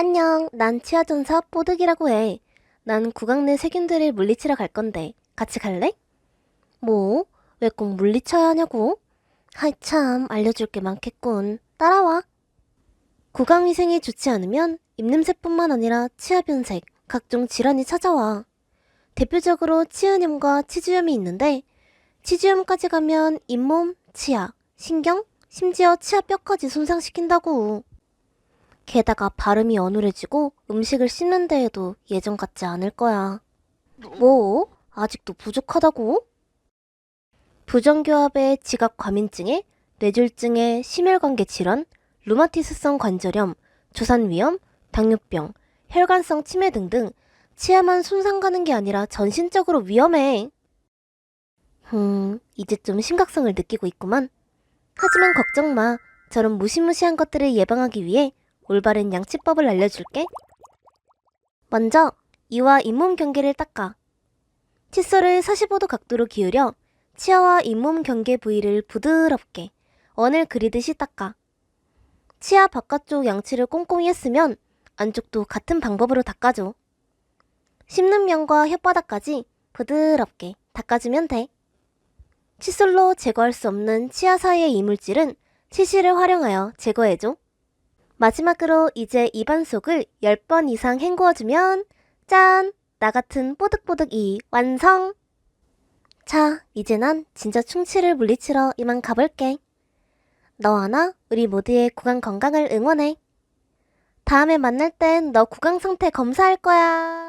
안녕, 난 치아전사 뽀득이라고 해. 난 구강 내 세균들을 물리치러 갈 건데, 같이 갈래? 뭐? 왜 꼭 물리쳐야 하냐고? 하이 참, 알려줄 게 많겠군. 따라와. 구강 위생이 좋지 않으면 입냄새뿐만 아니라 치아 변색, 각종 질환이 찾아와. 대표적으로 치은염과 치주염이 있는데, 치주염까지 가면 잇몸, 치아, 신경, 심지어 치아 뼈까지 손상시킨다고. 게다가 발음이 어눌해지고 음식을 씹는 데에도 예전 같지 않을 거야. 뭐? 아직도 부족하다고? 부정교합의 지각 과민증에 뇌졸중의 심혈관계 질환, 루마티스성 관절염, 조산 위염, 당뇨병, 혈관성 치매 등등 치아만 손상 가는 게 아니라 전신적으로 위험해. 음, 이제 좀 심각성을 느끼고 있구만. 하지만 걱정 마. 저런 무시무시한 것들을 예방하기 위해 올바른 양치법을 알려줄게. 먼저 이와 잇몸 경계를 닦아. 칫솔을 45도 각도로 기울여 치아와 잇몸 경계 부위를 부드럽게 원을 그리듯이 닦아. 치아 바깥쪽 양치를 꼼꼼히 했으면 안쪽도 같은 방법으로 닦아줘. 씹는 면과 혓바닥까지 부드럽게 닦아주면 돼. 칫솔로 제거할 수 없는 치아 사이의 이물질은 치실을 활용하여 제거해줘. 마지막으로 이제 입안 속을 10번 이상 헹구어주면 짠! 나 같은 뽀득뽀득이 완성! 자, 이제 난 진짜 충치를 물리치러 이만 가볼게. 너와 나 우리 모두의 구강 건강을 응원해. 다음에 만날 땐 너 구강 상태 검사할 거야.